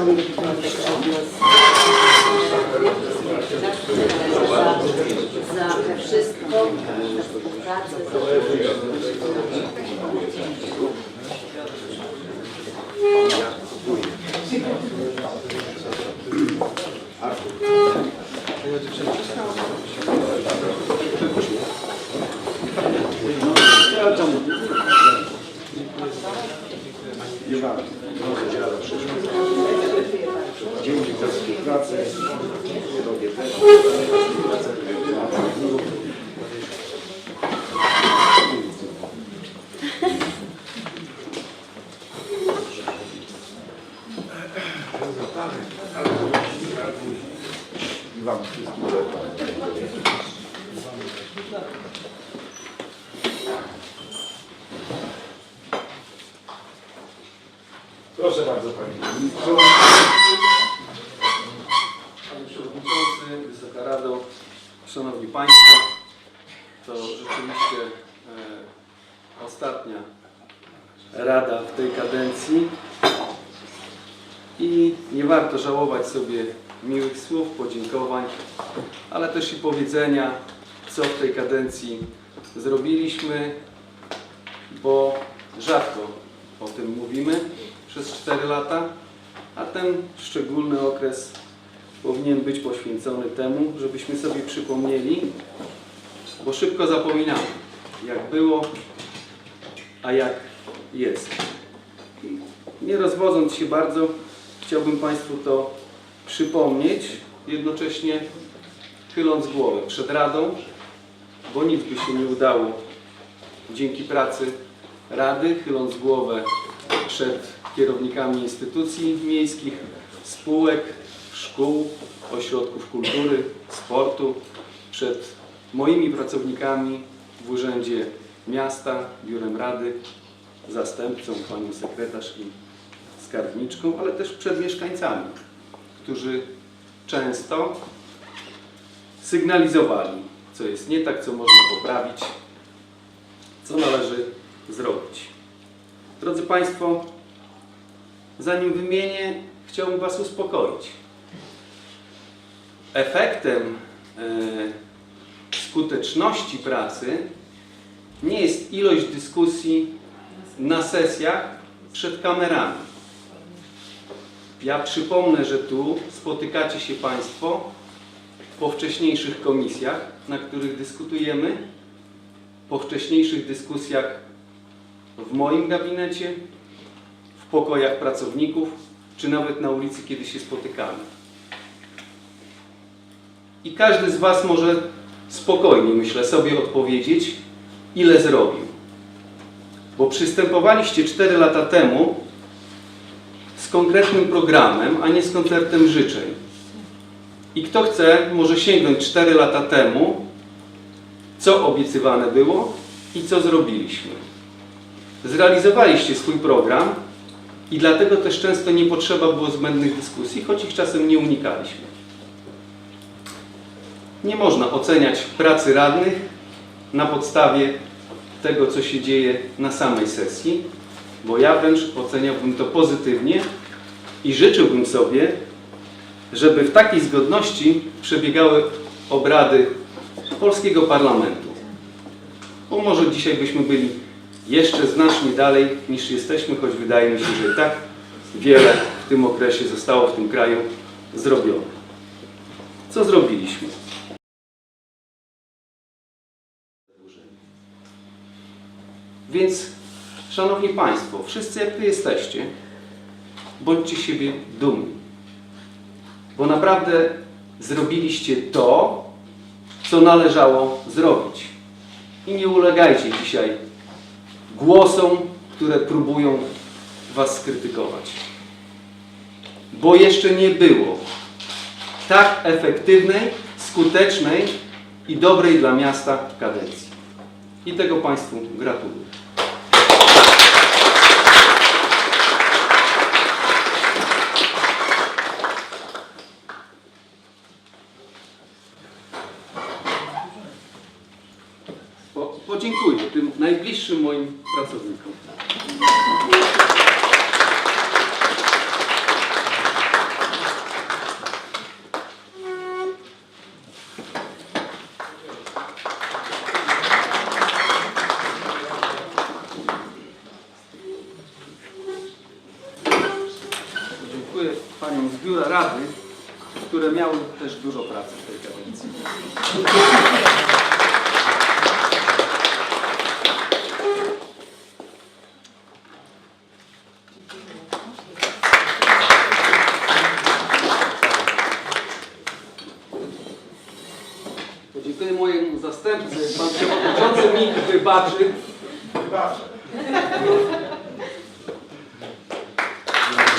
Idziemy. za, za wszystko, za współpracę, za Ja tam nie ma rozdziału przyszłość. Dzięki za współpracę. Robię też. I Wam wszystkim. Proszę bardzo Panie Ministrzu. Panie Przewodniczący, Wysoka Rado, Szanowni Państwo, to rzeczywiście e, ostatnia Rada w tej kadencji. I nie warto żałować sobie miłych słów, podziękowań, ale też i powiedzenia, co w tej kadencji zrobiliśmy, bo rzadko o tym mówimy przez 4 lata, a ten szczególny okres powinien być poświęcony temu, żebyśmy sobie przypomnieli, bo szybko zapominamy, jak było, a jak jest. Nie rozwodząc się bardzo, chciałbym Państwu to przypomnieć, jednocześnie chyląc głowę przed Radą, bo nic by się nie udało dzięki pracy Rady, chyląc głowę przed kierownikami instytucji miejskich, spółek, szkół, ośrodków kultury, sportu, przed moimi pracownikami w Urzędzie Miasta, Biurem Rady, zastępcą, panią sekretarz i skarbniczką, ale też przed mieszkańcami, którzy często sygnalizowali, co jest nie tak, co można poprawić, co należy zrobić. Drodzy Państwo, zanim wymienię, chciałbym Was uspokoić. Efektem e, skuteczności pracy nie jest ilość dyskusji na sesjach przed kamerami. Ja przypomnę, że tu spotykacie się Państwo po wcześniejszych komisjach, na których dyskutujemy, po wcześniejszych dyskusjach w moim gabinecie, w pokojach pracowników, czy nawet na ulicy, kiedy się spotykamy. I każdy z Was może spokojnie, myślę, sobie odpowiedzieć, ile zrobił. Bo przystępowaliście 4 lata temu z konkretnym programem, a nie z koncertem życzeń. I kto chce, może sięgnąć 4 lata temu, co obiecywane było i co zrobiliśmy. Zrealizowaliście swój program i dlatego też często nie potrzeba było zbędnych dyskusji, choć ich czasem nie unikaliśmy. Nie można oceniać pracy radnych na podstawie tego, co się dzieje na samej sesji, bo ja wręcz oceniałbym to pozytywnie i życzyłbym sobie, żeby w takiej zgodności przebiegały obrady polskiego parlamentu. Bo może dzisiaj byśmy byli jeszcze znacznie dalej niż jesteśmy, choć wydaje mi się, że i tak wiele w tym okresie zostało w tym kraju zrobione. Co zrobiliśmy? Więc, Szanowni Państwo, wszyscy jak Wy jesteście, bądźcie siebie dumni. Bo naprawdę zrobiliście to, co należało zrobić. I nie ulegajcie dzisiaj głosom, które próbują Was skrytykować. Bo jeszcze nie było tak efektywnej, skutecznej i dobrej dla miasta kadencji. I tego Państwu gratuluję. Po, podziękuję tym najbliższym moim pracownikom. Dziękuję Paniom z Biura Rady, które miały też dużo pracy w tej kadencji. Podziękuję mojemu zastępcy, pan przewodniczący mi wybaczy.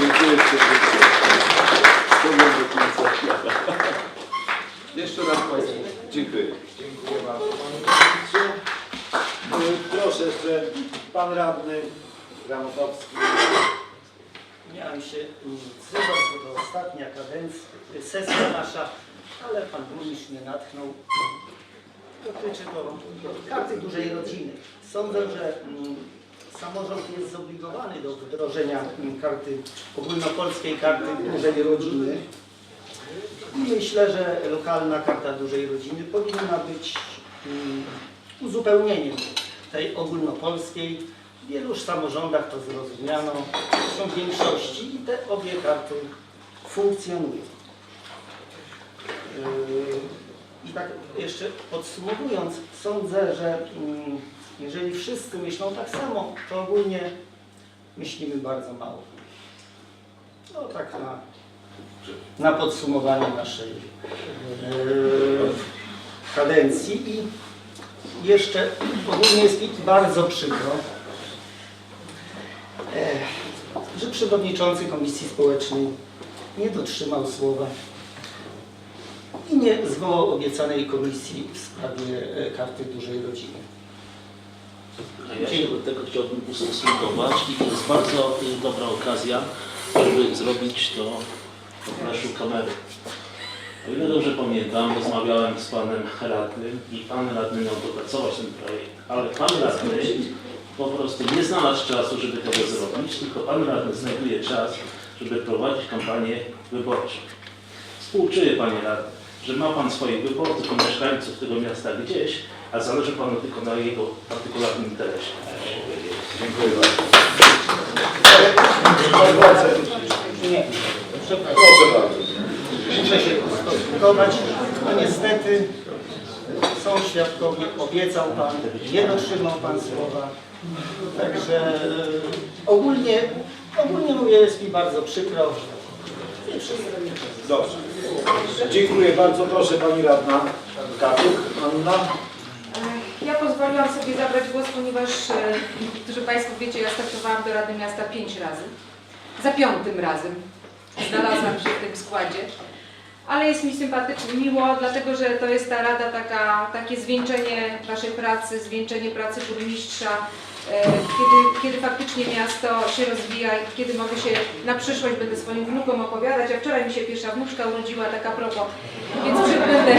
Dziękuję serdecznie. Stoję do końca świata. Jeszcze raz Państwu dziękuję. Dziękuję bardzo panie burmistrzu. Y, Proszę jeszcze pan radny Gramotowski. Miałem się wzywać, bo to ostatnia kadencja, sesja nasza, ale pan burmistrz mnie natchnął. Dotyczy to karty dużej rodziny. Sądzę, że mm, samorząd jest zobligowany do wdrożenia mm, karty ogólnopolskiej karty dużej rodziny. I myślę, że lokalna karta dużej rodziny powinna być mm, uzupełnieniem tej ogólnopolskiej. W wielu samorządach to zrozumiano, zresztą w większości i te obie karty funkcjonują. Yy, I tak jeszcze podsumowując, sądzę, że mm, jeżeli wszyscy myślą tak samo, to ogólnie myślimy bardzo mało. No tak na, na podsumowanie naszej yy, kadencji i jeszcze ogólnie jest mi bardzo przykro, e, że przewodniczący Komisji Społecznej nie dotrzymał słowa i nie zwołał obiecanej komisji w sprawie e, karty dużej rodziny. A Ja się do tego chciałbym ustosunkować i to jest bardzo y, dobra okazja, żeby zrobić to poproszę kamery. O ile dobrze pamiętam, rozmawiałem z panem radnym i pan radny miał dopracować ten projekt, ale pan radny po prostu nie znalazł czasu, żeby tego zrobić, tylko pan radny znajduje czas, żeby prowadzić kampanię wyborczą. Współczuję panie radny, że ma pan swoich wyborców i mieszkańców tego miasta gdzieś, a zależy panu tylko na jego partykularnym interesie. Dziękuję bardzo. Nie. Proszę bardzo. Muszę się ustosunkować. No niestety są świadkowie, obiecał Pan, nie dotrzymał Pan słowa. Także e, ogólnie, ogólnie mówię, jest mi bardzo przykro. Dobrze. Dziękuję bardzo. Proszę pani radna Katuk. Anna. Ja pozwoliłam sobie zabrać głos, ponieważ, e, którzy Państwo wiecie, ja startowałam do Rady Miasta pięć razy. Za piątym razem znalazłam się w tym składzie. Ale jest mi sympatycznie miło, dlatego że to jest ta rada taka, takie zwieńczenie Waszej pracy, zwieńczenie pracy burmistrza, e, kiedy, kiedy faktycznie miasto się rozwija i kiedy mogę się na przyszłość będę swoim wnukom opowiadać, a wczoraj mi się pierwsza wnuczka urodziła, taka propos, więc będę,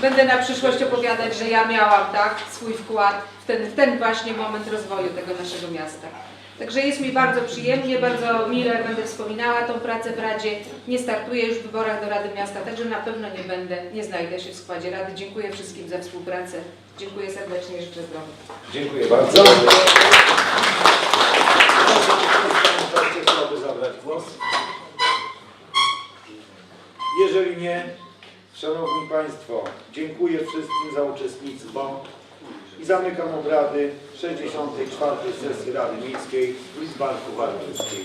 będę na przyszłość opowiadać, że ja miałam tak swój wkład w ten, w ten właśnie moment rozwoju tego naszego miasta. Także jest mi bardzo przyjemnie, bardzo mile będę wspominała tą pracę w Radzie. Nie startuję już w wyborach do Rady Miasta, także na pewno nie będę, nie znajdę się w składzie Rady. Dziękuję wszystkim za współpracę. Dziękuję serdecznie, życzę zdrowia. Dziękuję bardzo. Chciałby zabrać głos? Jeżeli nie, Szanowni Państwo, dziękuję wszystkim za uczestnictwo i zamykam obrady 64. sesji Rady Miejskiej w Lidzbarku Warmińskiej.